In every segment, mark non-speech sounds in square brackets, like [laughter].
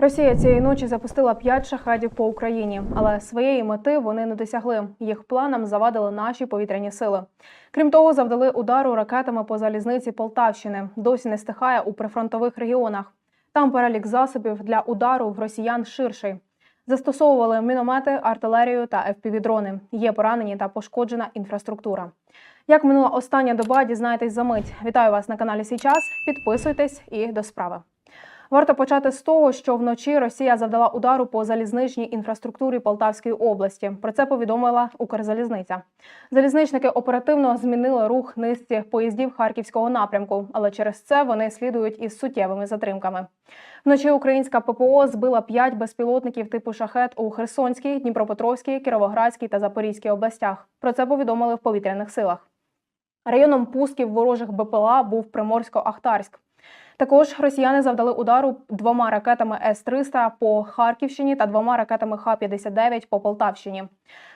Росія цієї ночі запустила п'ять шахедів по Україні, але своєї мети вони не досягли. Їх планам завадили наші повітряні сили. Крім того, завдали удару ракетами по залізниці Полтавщини. Досі не стихає у прифронтових регіонах. Там перелік засобів для удару в росіян ширший. Застосовували міномети, артилерію та FPV-дрони. Є поранені та пошкоджена інфраструктура. Як минула остання доба, дізнаєтесь за мить. Вітаю вас на каналі Сейчас. Підписуйтесь і до справи. Варто почати з того, що вночі Росія завдала удару по залізничній інфраструктурі Полтавської області. Про це повідомила Укрзалізниця. Залізничники оперативно змінили рух низці поїздів харківського напрямку, але через це вони слідують із суттєвими затримками. Вночі українська ППО збила п'ять безпілотників типу шахет у Херсонській, Дніпропетровській, Кіровоградській та Запорізькій областях. Про це повідомили в повітряних силах. Районом пусків ворожих БПЛА був Приморсько-Ахтарськ. Також росіяни завдали удару двома ракетами С-300 по Харківщині та двома ракетами Х-59 по Полтавщині.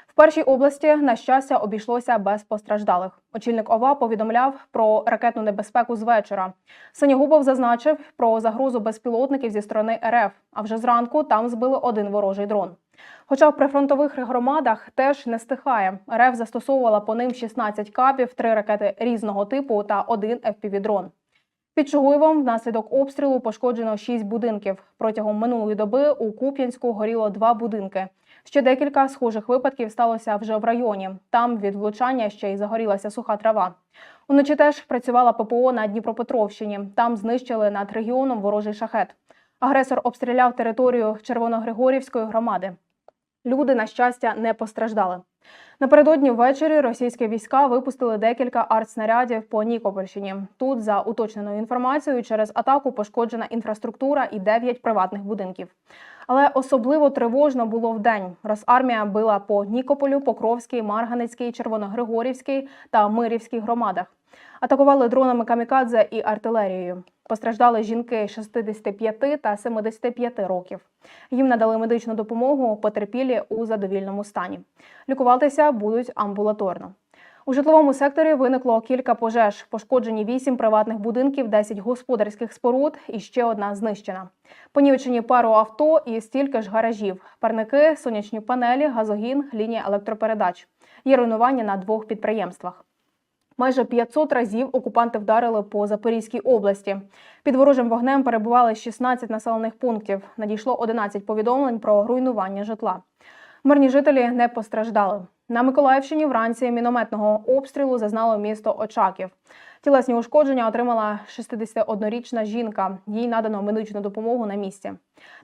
В першій області, на щастя, обійшлося без постраждалих. Очільник ОВА повідомляв про ракетну небезпеку з вечора. Синягубов зазначив про загрозу безпілотників зі сторони РФ. А вже зранку там збили один ворожий дрон. Хоча в прифронтових громадах теж не стихає. РФ застосовувала по ним 16 капів, три ракети різного типу та один FPV-дрон. Під Чугуєвом внаслідок обстрілу пошкоджено шість будинків. Протягом минулої доби у Куп'янську горіло два будинки. Ще декілька схожих випадків сталося вже в районі. Там від влучання ще й загорілася суха трава. Уночі теж працювала ППО на Дніпропетровщині. Там знищили над регіоном ворожий шахет. Агресор обстріляв територію Червоногригорівської громади. Люди, на щастя, не постраждали. Напередодні ввечері російські війська випустили декілька артснарядів по Нікопольщині. Тут, за уточненою інформацією, через атаку пошкоджена інфраструктура і 9 приватних будинків. Але особливо тривожно було вдень. Росармія била по Нікополю, Покровській, Марганецькій, Червоногригорівській та Мирівській громадах. Атакували дронами камікадзе і артилерією. Постраждали жінки 65 та 75 років. Їм надали медичну допомогу, потерпілі у задовільному стані. Лікуватися будуть амбулаторно. У житловому секторі виникло кілька пожеж. Пошкоджені 8 приватних будинків, 10 господарських споруд і ще одна знищена. Понівечені пару авто і стільки ж гаражів, парники, сонячні панелі, газогін, лінія електропередач. Є руйнування на двох підприємствах. Майже 500 разів окупанти вдарили по Запорізькій області. Під ворожим вогнем перебували 16 населених пунктів. Надійшло 11 повідомлень про руйнування житла. Мирні жителі не постраждали. На Миколаївщині вранці мінометного обстрілу зазнало місто Очаків. Тілесні ушкодження отримала 61-річна жінка. Їй надано медичну допомогу на місці.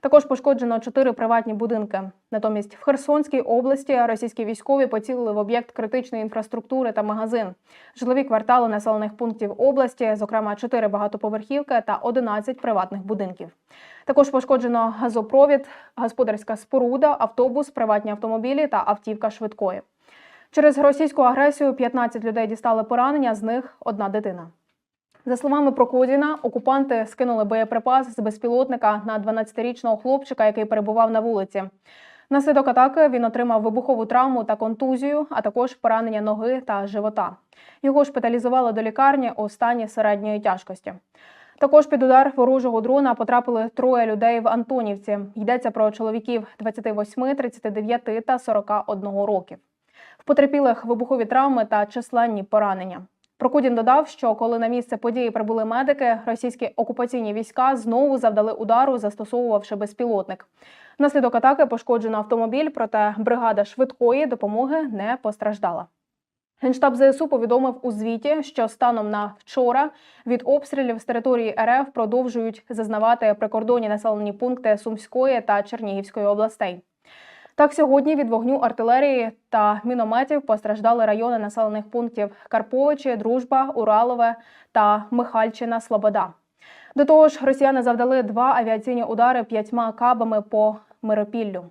Також пошкоджено чотири приватні будинки. Натомість в Херсонській області російські військові поцілили в об'єкт критичної інфраструктури та магазин. Житлові квартали населених пунктів області, зокрема 4 багатоповерхівки та 11 приватних будинків. Також пошкоджено газопровід, господарська споруда, автобус, приватні автомобілі та автівка швидкої. Через російську агресію 15 людей дістали поранення, з них одна дитина. За словами Прокудіна, окупанти скинули боєприпас з безпілотника на 12-річного хлопчика, який перебував на вулиці. Внаслідок атаки він отримав вибухову травму та контузію, а також поранення ноги та живота. Його шпиталізували до лікарні у стані середньої тяжкості. Також під удар ворожого дрона потрапили троє людей в Антонівці. Йдеться про чоловіків 28, 39 та 41 років. Потерпілих вибухові травми та численні поранення. Прокудін додав, що коли на місце події прибули медики, російські окупаційні війська знову завдали удару, застосовувавши безпілотник. Внаслідок атаки пошкоджено автомобіль, проте бригада швидкої допомоги не постраждала. Генштаб ЗСУ повідомив у звіті, що станом на вчора від обстрілів з території РФ продовжують зазнавати прикордонні населені пункти Сумської та Чернігівської областей. Так, сьогодні від вогню артилерії та мінометів постраждали райони населених пунктів Карповичі, Дружба, Уралове та Михальчина, Слобода. До того ж, росіяни завдали два авіаційні удари п'ятьма кабами по Миропіллю.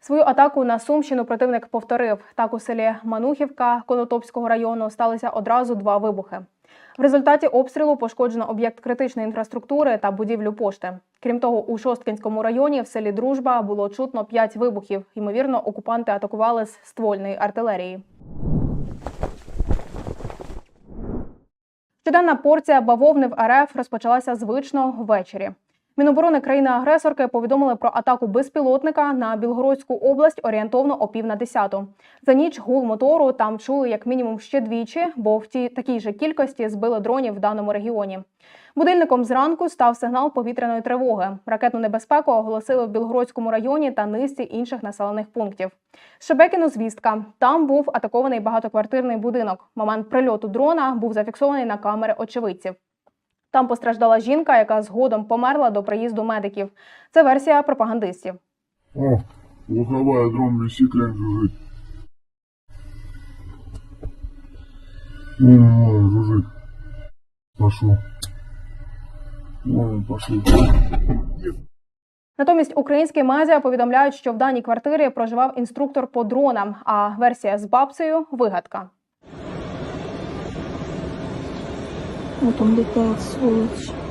Свою атаку на Сумщину противник повторив. Так у селі Манухівка Конотопського району сталися одразу два вибухи. В результаті обстрілу пошкоджено об'єкт критичної інфраструктури та будівлю пошти. Крім того, у Шосткинському районі в селі Дружба було чутно п'ять вибухів. Ймовірно, окупанти атакували з ствольної артилерії. Щоденна порція бавовни в РФ розпочалася звично ввечері. Міноборони країни-агресорки повідомили про атаку безпілотника на Білгородську область орієнтовно о пів на десяту. За ніч гул мотору там чули як мінімум ще двічі, бо в тій такій же кількості збили дронів в даному регіоні. Будильником зранку став сигнал повітряної тривоги. Ракетну небезпеку оголосили в Білгородському районі та низці інших населених пунктів. Шебекіно звістка. Там був атакований багатоквартирний будинок. Момент прильоту дрона був зафіксований на камери очевидців. Там постраждала жінка, яка згодом померла до приїзду медиків. Це версія пропагандистів. О, луховая дрон висит, крен жужжит. Ой, жужжит. Пошел. Ой, пошел. Натомість українські медіа повідомляють, що в даній квартирі проживав інструктор по дронам, а версія з бабцею вигадка. Autumn Details, Ulch.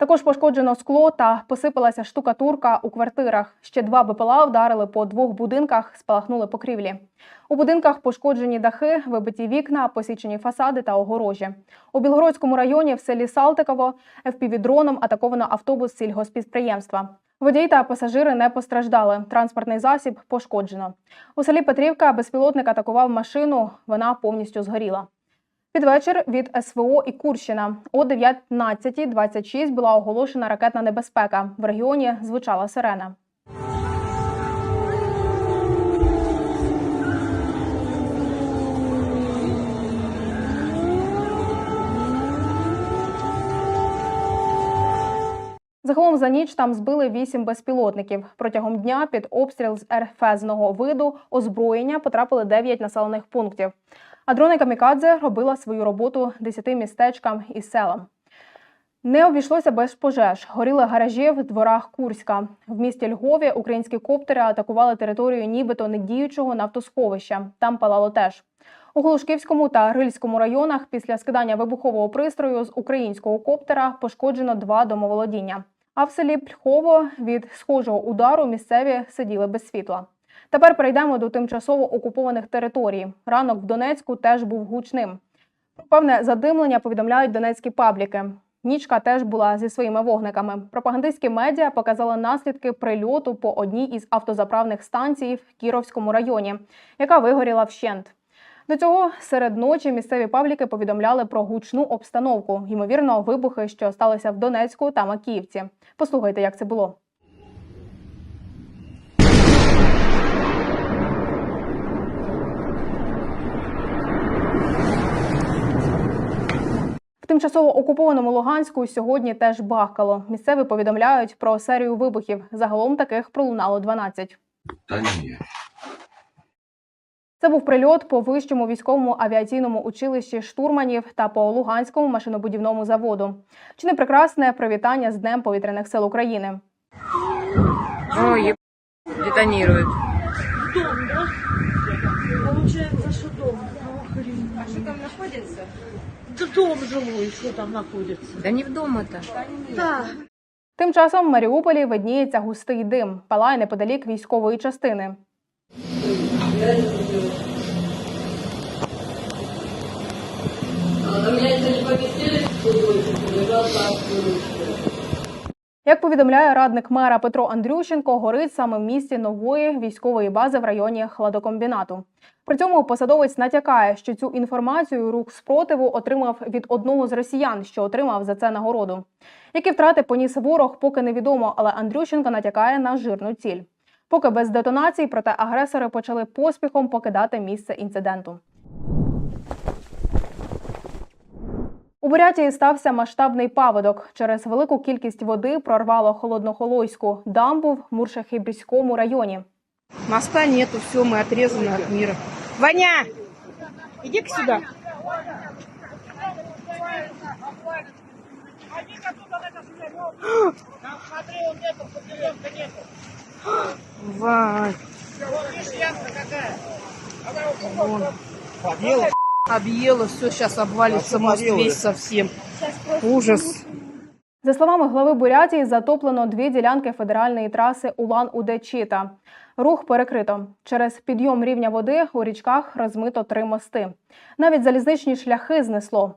Також пошкоджено скло та посипалася штукатурка у квартирах. Ще два БПЛА вдарили по двох будинках, спалахнули покрівлі. У будинках пошкоджені дахи, вибиті вікна, посічені фасади та огорожі. У Білгородському районі в селі Салтиково FPV-дроном атаковано автобус сільгоспідприємства. Водій та пасажири не постраждали. Транспортний засіб пошкоджено. У селі Петрівка безпілотник атакував машину. Вона повністю згоріла. Під вечір від СВО і Курщина о 19.26 була оголошена ракетна небезпека. В регіоні звучала сирена. Загалом за ніч там збили вісім безпілотників. Протягом дня під обстріл з РФЗного виду озброєння потрапили 9 населених пунктів. А дрони Камікадзе робила свою роботу 10 містечкам і селам. Не обійшлося без пожеж. Горіли гаражі в дворах Курська. В місті Львові українські коптери атакували територію нібито недіючого нафтосховища. Там палало теж. У Глушківському та Рильському районах після скидання вибухового пристрою з українського коптера пошкоджено два домоволодіння. А в селі Пільхово від схожого удару місцеві сиділи без світла. Тепер перейдемо до тимчасово окупованих територій. Ранок в Донецьку теж був гучним. Про певне задимлення повідомляють донецькі пабліки. Нічка теж була зі своїми вогниками. Пропагандистські медіа показали наслідки прильоту по одній із автозаправних станцій в Кіровському районі, яка вигоріла вщент. До цього серед ночі місцеві пабліки повідомляли про гучну обстановку, ймовірно, вибухи, що сталися в Донецьку та Макіївці. Послухайте, як це було. Тимчасово окупованому Луганську сьогодні теж бахкало. Місцеві повідомляють про серію вибухів. Загалом таких пролунало 12. Та ні. Це був прильот по вищому військовому авіаційному училищі штурманів та по Луганському машинобудівному заводу. Чи не прекрасне привітання з Днем повітряних сил України? Ой, еб... детонирует. Получается, что дом. А что там находится? Дом жилой, что там знаходиться. Да не в дом это. Да. Тим часом в Маріуполі видніється густий дим, палає неподалік військової частини. Як повідомляє радник мера Петро Андрющенко, горить саме в місті нової військової бази в районі хладокомбінату. При цьому посадовець натякає, що цю інформацію рух спротиву отримав від одного з росіян, що отримав за це нагороду. Які втрати поніс ворог, поки невідомо, але Андрющенко натякає на жирну ціль. Поки без детонацій, проте агресори почали поспіхом покидати місце інциденту. У Бурятії стався масштабний паводок. Через велику кількість води прорвало холоднохолойську дамбу в Муршахибрському районі. Моста нету, все, мы отрезаны от мира. Ваня, иди-ка сюда. [gasps] Вань. Вон. Объела, все, сейчас обвалится мост весь совсем. Ужас. За словами глави Бурятії, затоплено дві ділянки федеральної траси Улан-Удэ-Чита. Рух перекрито. Через підйом рівня води у річках розмито три мости. Навіть залізничні шляхи знесло.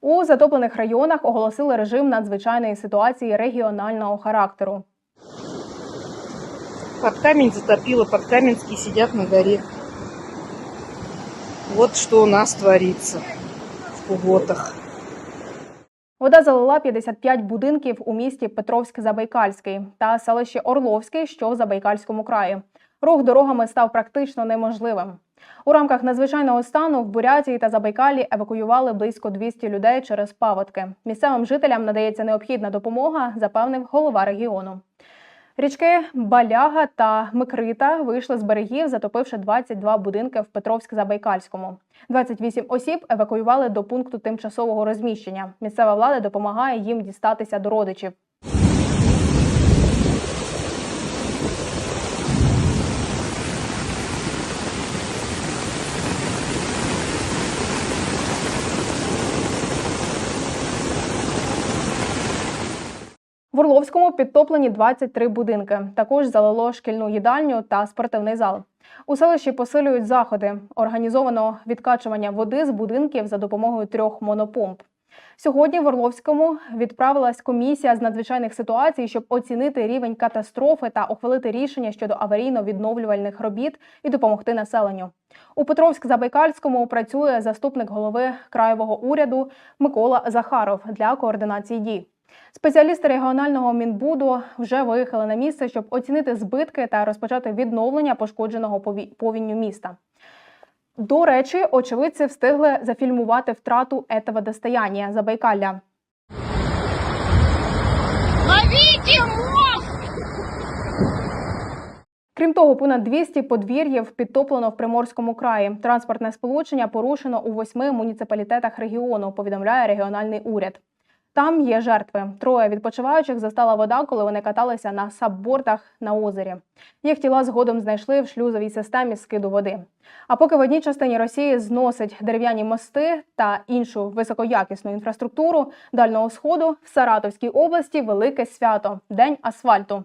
У затоплених районах оголосили режим надзвичайної ситуації регіонального характеру. Под камень затопило, под Каменские сидят на горе. Вот что у нас творится в Куготах. Вода залила 55 будинків у місті Петровськ-Забайкальський та селищі Орловський, що в Забайкальському краї. Рух дорогами став практично неможливим. У рамках надзвичайного стану в Бурятії та Забайкалі евакуювали близько 200 людей через паводки. Місцевим жителям надається необхідна допомога, запевнив голова регіону. Річки Баляга та Микрита вийшли з берегів, затопивши 22 будинки в Петровськ-Забайкальському. 28 осіб евакуювали до пункту тимчасового розміщення. Місцева влада допомагає їм дістатися до родичів. В Орловському підтоплені 23 будинки. Також залило шкільну їдальню та спортивний зал. У селищі посилюють заходи. Організовано відкачування води з будинків за допомогою трьох монопомп. Сьогодні в Орловському відправилась комісія з надзвичайних ситуацій, щоб оцінити рівень катастрофи та ухвалити рішення щодо аварійно-відновлювальних робіт і допомогти населенню. У Петровськ-Забайкальському працює заступник голови краєвого уряду Микола Захаров для координації дій. Спеціалісти регіонального мінбуду вже виїхали на місце, щоб оцінити збитки та розпочати відновлення пошкодженого пові- повінню міста. До речі, очевидці встигли зафільмувати втрату этого достояння Забайкалля. Крім того, понад 200 подвір'їв підтоплено в Приморському краї. Транспортне сполучення порушено у восьми муніципалітетах регіону, повідомляє регіональний уряд. Там є жертви. Троє відпочиваючих застала вода, коли вони каталися на саббордах на озері. Їх тіла згодом знайшли в шлюзовій системі скиду води. А поки в одній частині Росії зносить дерев'яні мости та іншу високоякісну інфраструктуру дальнього сходу в Саратовській області велике свято День асфальту.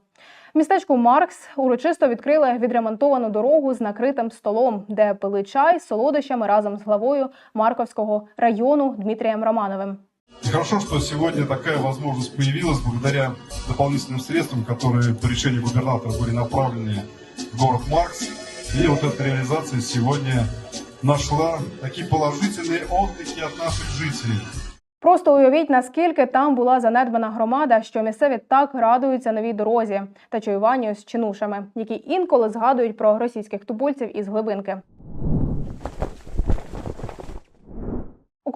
В містечку Маркс урочисто відкрили відремонтовану дорогу з накритим столом, де пили чай з солодощами разом з главою Марковського району Дмитрієм Романовим. И Хорошо, что сегодня такая возможность появилась благодаря дополнительным средствам, которые по решению губернатора были направлены в город Маркс. И вот эта реализация сегодня нашла такие положительные отклики от наших жителей. Просто уявіть, наскільки там була занедбана громада, що місцеві так радуються новій дорозі та чаюванню з чинушами, які інколи згадують про російських тубульців із глибинки.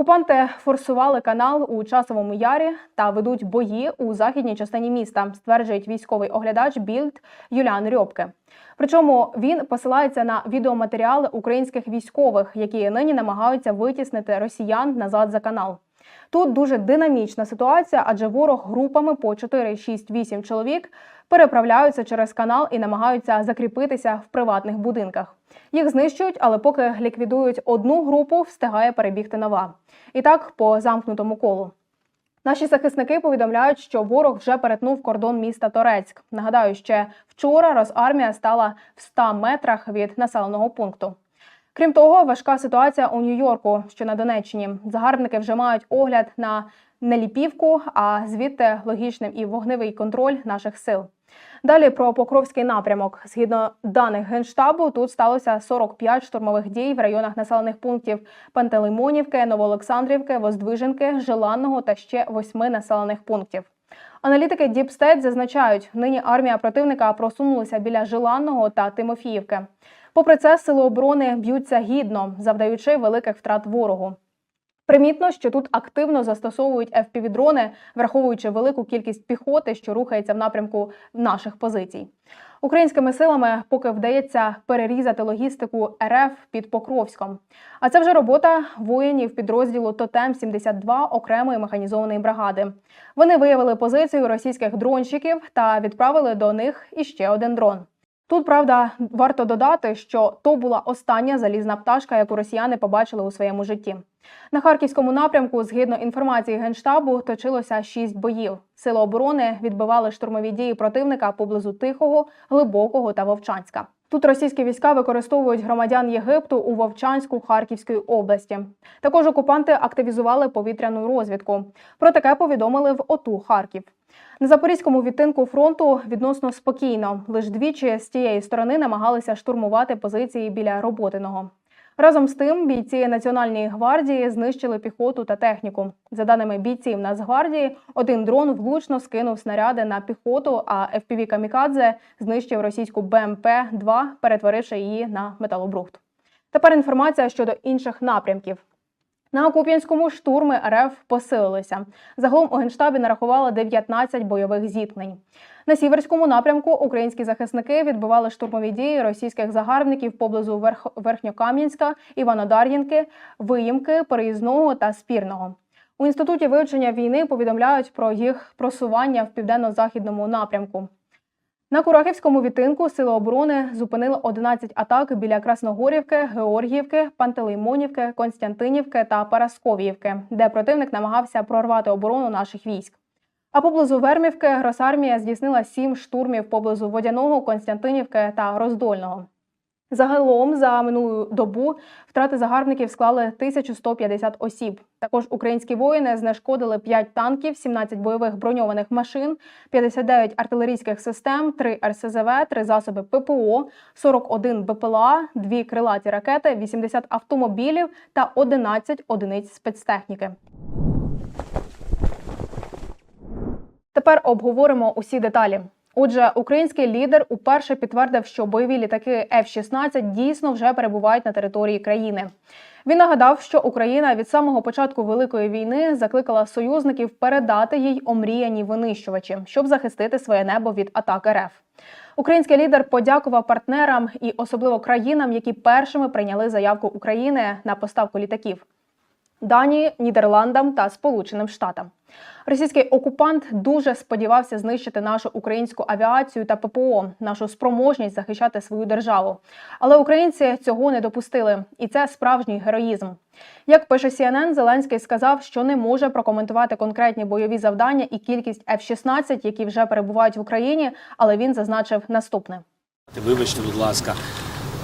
Окупанти форсували канал у часовому ярі та ведуть бої у західній частині міста, стверджує військовий оглядач Більд Юліан Рьобке. Причому він посилається на відеоматеріали українських військових, які нині намагаються витіснити росіян назад за канал. Тут дуже динамічна ситуація, адже ворог групами по 4, 6, 8 чоловік переправляються через канал і намагаються закріпитися в приватних будинках. Їх знищують, але поки ліквідують одну групу, встигає перебігти нова. І так по замкнутому колу. Наші захисники повідомляють, що ворог вже перетнув кордон міста Торецьк. Нагадаю, ще вчора Росармія стала в 100 метрах від населеного пункту. Крім того, важка ситуація у Нью-Йорку, що на Донеччині. Загарбники вже мають огляд на неліпівку, а звідти логічним і вогневий контроль наших сил. Далі про Покровський напрямок. Згідно даних Генштабу, тут сталося 45 штурмових дій в районах населених пунктів Пантелеймонівки, Новоолександрівки, Воздвиженки, Желанного та ще восьми населених пунктів. Аналітики Діпстейт зазначають, нині армія противника просунулася біля Желанного та Тимофіївки. Попри це, сили оборони б'ються гідно, завдаючи великих втрат ворогу. Примітно, що тут активно застосовують FPV-дрони, враховуючи велику кількість піхоти, що рухається в напрямку наших позицій. Українськими силами поки вдається перерізати логістику РФ під Покровськом. А це вже робота воїнів підрозділу Тотем 72 окремої механізованої бригади. Вони виявили позицію російських дронщиків та відправили до них іще один дрон. Тут правда варто додати, що то була остання залізна пташка, яку росіяни побачили у своєму житті. На харківському напрямку, згідно інформації генштабу, точилося шість боїв. Сили оборони відбивали штурмові дії противника поблизу Тихого, Глибокого та Вовчанська. Тут російські війська використовують громадян Єгипту у Вовчанську Харківської області. Також окупанти активізували повітряну розвідку. Про таке повідомили в ОТУ Харків. На запорізькому відтинку фронту відносно спокійно. Лише двічі з тієї сторони намагалися штурмувати позиції біля роботиного. Разом з тим, бійці Національної гвардії знищили піхоту та техніку. За даними бійців Нацгвардії, один дрон влучно скинув снаряди на піхоту, а FPV Камікадзе знищив російську БМП-2, перетворивши її на металобрухт. Тепер інформація щодо інших напрямків. На Куп'янському штурми РФ посилилися. Загалом у генштабі нарахували 19 бойових зіткнень. На сіверському напрямку українські захисники відбивали штурмові дії російських загарбників поблизу Верх... Верхньокам'янська, Іванодар'їнки, Виїмки, Переїзного та Спірного. У інституті вивчення війни повідомляють про їх просування в південно-західному напрямку. На Курахівському відтинку Сили оборони зупинили 11 атак біля Красногорівки, Георгіївки, Пантелеймонівки, Константинівки та Парасковіївки, де противник намагався прорвати оборону наших військ. А поблизу Вермівки Росармія здійснила сім штурмів поблизу Водяного, Константинівки та Роздольного. Загалом за минулу добу втрати загарбників склали 1150 осіб. Також українські воїни знешкодили 5 танків, 17 бойових броньованих машин, 59 артилерійських систем, 3 РСЗВ, 3 засоби ППО, 41 БПЛА, 2 крилаті ракети, 80 автомобілів та 11 одиниць спецтехніки. Тепер обговоримо усі деталі. Отже, український лідер уперше підтвердив, що бойові літаки F-16 дійсно вже перебувають на території країни. Він нагадав, що Україна від самого початку великої війни закликала союзників передати їй омріяні винищувачі, щоб захистити своє небо від атак РФ. Український лідер подякував партнерам і особливо країнам, які першими прийняли заявку України на поставку літаків. Данії, Нідерландам та Сполученим Штатам. Російський окупант дуже сподівався знищити нашу українську авіацію та ППО, нашу спроможність захищати свою державу. Але українці цього не допустили, і це справжній героїзм. Як пише CNN, Зеленський сказав, що не може прокоментувати конкретні бойові завдання і кількість F-16, які вже перебувають в Україні, але він зазначив наступне. Вибачте, будь ласка,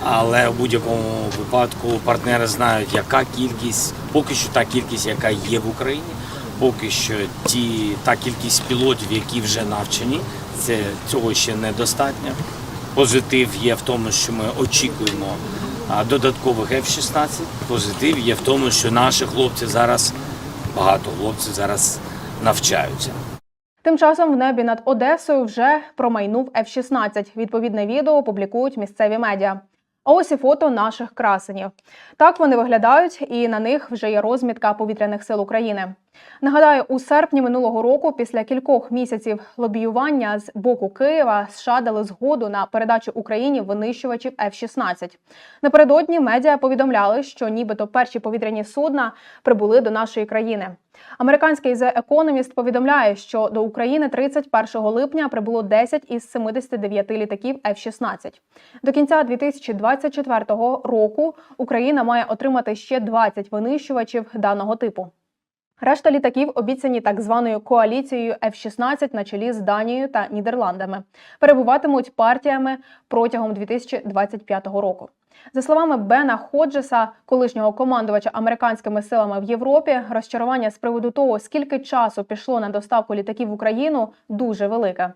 але в будь-якому випадку партнери знають, яка кількість, поки що та кількість, яка є в Україні, поки що ті та кількість пілотів, які вже навчені, це цього ще недостатньо. Позитив є в тому, що ми очікуємо додаткових F-16. Позитив є в тому, що наші хлопці зараз багато хлопців зараз навчаються. Тим часом в небі над Одесою вже промайнув F-16. Відповідне відео публікують місцеві медіа. А ось і фото наших красенів. Так вони виглядають, і на них вже є розмітка повітряних сил України. Нагадаю, у серпні минулого року, після кількох місяців лобіювання з боку Києва, США дали згоду на передачу Україні винищувачів F-16. Напередодні медіа повідомляли, що нібито перші повітряні судна прибули до нашої країни. Американський The Economist повідомляє, що до України 31 липня прибуло 10 із 79 літаків F-16. До кінця 2024 року Україна має отримати ще 20 винищувачів даного типу. Решта літаків обіцяні так званою коаліцією F-16 на чолі з Данією та Нідерландами. Перебуватимуть партіями протягом 2025 року. За словами Бена Ходжеса, колишнього командувача американськими силами в Європі, розчарування з приводу того, скільки часу пішло на доставку літаків в Україну, дуже велике.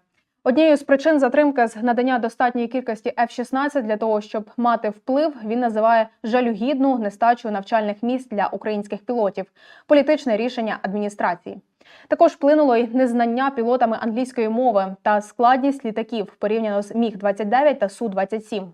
Однією з причин затримки з надання достатньої кількості F-16 для того, щоб мати вплив, він називає жалюгідну нестачу навчальних місць для українських пілотів, політичне рішення адміністрації. Також вплинуло й незнання пілотами англійської мови та складність літаків порівняно з Міг 29 та Су 27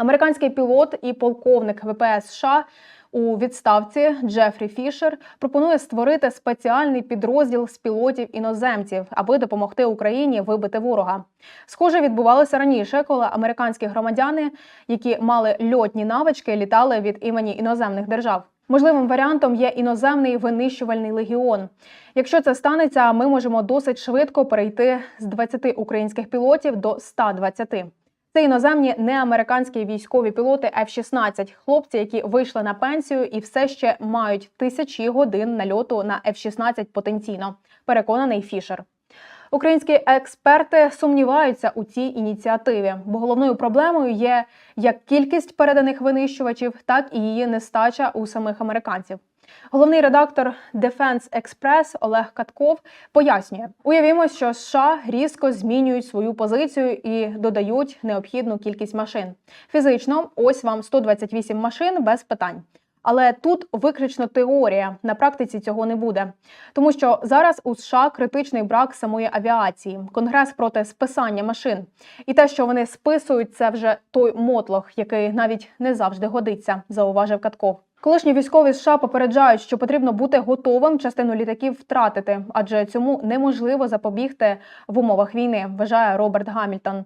Американський пілот і полковник ВПС США у відставці Джефрі Фішер пропонує створити спеціальний підрозділ з пілотів іноземців, аби допомогти Україні вибити ворога. Схоже, відбувалося раніше, коли американські громадяни, які мали льотні навички, літали від імені іноземних держав. Можливим варіантом є іноземний винищувальний легіон. Якщо це станеться, ми можемо досить швидко перейти з 20 українських пілотів до 120. Це іноземні неамериканські військові пілоти F-16, хлопці, які вийшли на пенсію і все ще мають тисячі годин нальоту на F-16 потенційно. Переконаний Фішер. Українські експерти сумніваються у цій ініціативі, бо головною проблемою є як кількість переданих винищувачів, так і її нестача у самих американців. Головний редактор Defense Express Олег Катков пояснює: уявімо, що США різко змінюють свою позицію і додають необхідну кількість машин. Фізично, ось вам 128 машин без питань. Але тут виключно теорія. На практиці цього не буде, тому що зараз у США критичний брак самої авіації, конгрес проти списання машин. І те, що вони списують, це вже той мотлох, який навіть не завжди годиться, зауважив Катков. Колишні військові США попереджають, що потрібно бути готовим частину літаків втратити, адже цьому неможливо запобігти в умовах війни, вважає Роберт Гамільтон,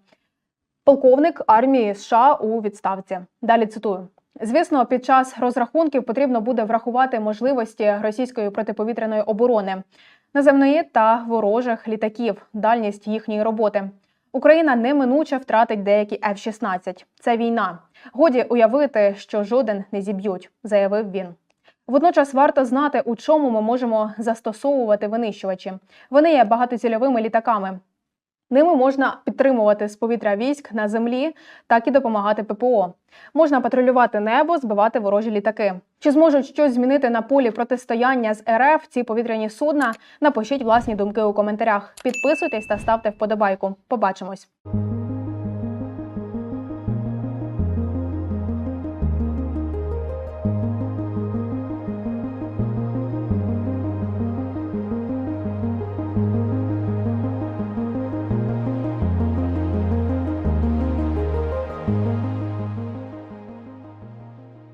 полковник армії США у відставці. Далі цитую. Звісно, під час розрахунків потрібно буде врахувати можливості російської протиповітряної оборони, наземної та ворожих літаків, дальність їхньої роботи. Україна неминуче втратить деякі F-16. Це війна. Годі уявити, що жоден не зіб'ють, заявив він. Водночас варто знати, у чому ми можемо застосовувати винищувачі. Вони є багатоцільовими літаками. Ними можна підтримувати з повітря військ на землі, так і допомагати ППО. Можна патрулювати небо, збивати ворожі літаки. Чи зможуть щось змінити на полі протистояння з РФ ці повітряні судна? Напишіть власні думки у коментарях. Підписуйтесь та ставте вподобайку. Побачимось.